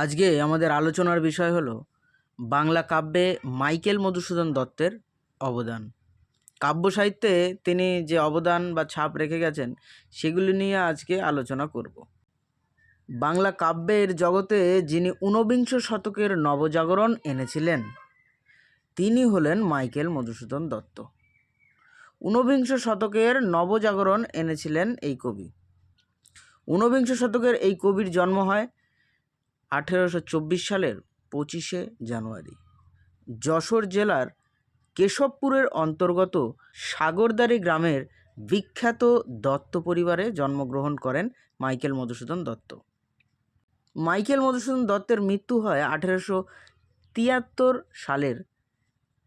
আজকে আমাদের আলোচনার বিষয় হলো বাংলা কাব্যে মাইকেল মধুসূদন দত্তের অবদান। কাব্য সাহিত্যে তিনি যে অবদান বা ছাপ রেখে গেছেন, সেগুলি নিয়ে আজকে আলোচনা করব। বাংলা কাব্যের জগতে যিনি ঊনবিংশ শতকের নবজাগরণ এনেছিলেন, তিনি হলেন মাইকেল মধুসূদন দত্ত। ঊনবিংশ শতকের নবজাগরণ এনেছিলেন এই কবি। ঊনবিংশ শতকের এই কবির জন্ম হয় আঠেরোশো চব্বিশ সালের পঁচিশে জানুয়ারি। যশোর জেলার কেশবপুরের অন্তর্গত সাগরদারি গ্রামের বিখ্যাত দত্ত পরিবারে জন্মগ্রহণ করেন মাইকেল মধুসূদন দত্ত। মাইকেল মধুসূদন দত্তের মৃত্যু হয় আঠেরোশো তিয়াত্তর সালের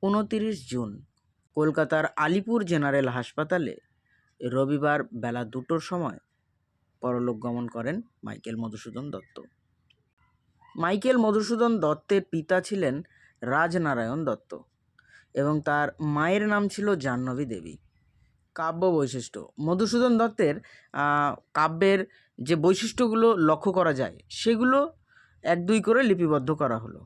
উনতিরিশ জুন। কলকাতার আলিপুর জেনারেল হাসপাতালে রবিবার বেলা দুটোর সময় পরলোক গমন করেন মাইকেল মধুসূদন দত্ত। মাইকেল মধুসূদন দত্তের পিতা ছিলেন রাজনারায়ণ দত্ত এবং তার মায়ের নাম ছিল জাহ্নবী দেবী। কাব্য বৈশিষ্ট্য। মধুসূদন দত্তের কাব্যের যে বৈশিষ্ট্যগুলো লক্ষ্য করা যায়, সেগুলো এক দুই করে লিপিবদ্ধ করা হলো।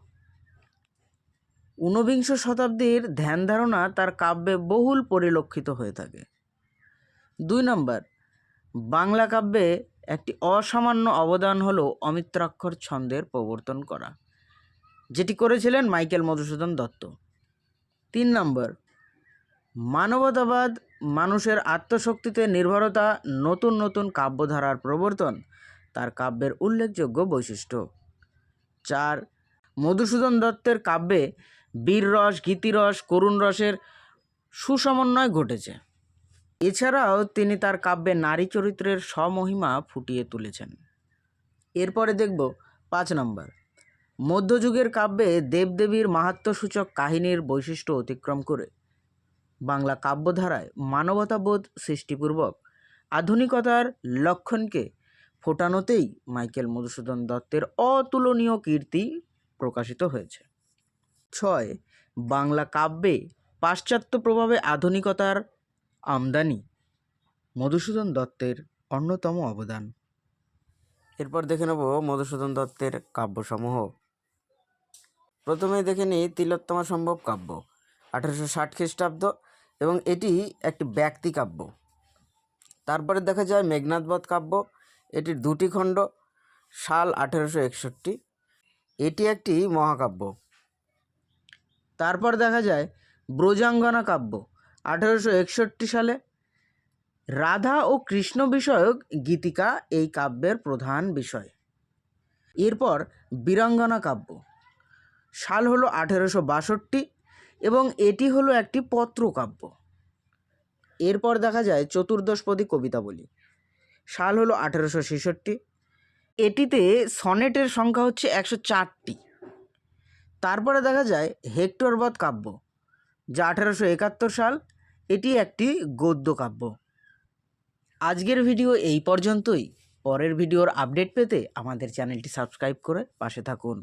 ঊনবিংশ শতাব্দীর ধ্যান ধারণা তার কাব্যে বহুল পরিলক্ষিত হয়ে থাকে। দুই নম্বর, বাংলা কাব্যে একটি অসামান্য অবদান হলো অমিত্রাক্ষর ছন্দের প্রবর্তন করা, যেটি করেছিলেন মাইকেল মধুসূদন দত্ত। তিন নম্বর, মানবতাবাদ, মানুষের আত্মশক্তিতে নির্ভরতা, নতুন নতুন কাব্যধারার প্রবর্তন, তার কাব্যের উল্লেখযোগ্য বৈশিষ্ট্য। চার, মধুসূদন দত্তের কাব্যে বীররস, গীতিরস করুণ রসের সুসমন্বয় ঘটেছে। এছাড়াও তিনি তার কাব্যে নারী চরিত্রের স্বমহিমা ফুটিয়ে তুলেছেন। এরপরে দেখব পাঁচ নম্বর। মধ্যযুগের কাব্যে দেবদেবীর মাহাত্ম্যসূচক কাহিনীর বৈশিষ্ট্য অতিক্রম করে। বাংলা কাব্যধারায় মানবতাবোধ সৃষ্টিপূর্বক আধুনিকতার লক্ষণকে ফোটানোতেই মাইকেল মধুসূদন দত্তের অতুলনীয় কীর্তি প্রকাশিত হয়েছে। ছয়, বাংলা কাব্যে পাশ্চাত্য প্রভাবে আধুনিকতার আমদানি। মধুসূদন দত্তের অন্যতম অবদান। এরপর দেখে নেব মধুসূদন দত্তের কাব্যসমূহ। প্রথমে দেখে নিই তিলোত্তমা সম্ভব কাব্য, আঠারোশো ষাট খ্রিস্টাব্দ, এবং এটি একটি ব্যক্তি কাব্য। তারপরে দেখা যায় মেঘনাথবধ কাব্য, এটির দুটি খণ্ড, সাল আঠেরোশো একষট্টি। এটি একটি মহাকাব্য। তারপর দেখা যায় ব্রজাঙ্গনা কাব্য আঠেরোশো একষট্টি সালে রাধা ও কৃষ্ণ বিষয়ক গীতিকা এই কাব্যের প্রধান বিষয়। এরপর বীরাঙ্গনা কাব্য। সাল হলো আঠেরোশো বাষট্টি এবং এটি হলো একটি পত্রকাব্য। এরপর দেখা যায় চতুর্দশপদী কবিতাবলী। সাল হলো আঠেরোশো ছেষট্টি। এটিতে সনেটের সংখ্যা হচ্ছে একশো চারটি। তারপরে দেখা যায় হেক্টরবধ কাব্য, যা আঠেরোশো একাত্তর সাল এটি একটি গদ্য কাব্য। আজকের ভিডিও এই পর্যন্তই। পরের ভিডিওর আপডেট পেতে আমাদের চ্যানেলটি সাবস্ক্রাইব করে পাশে থাকুন।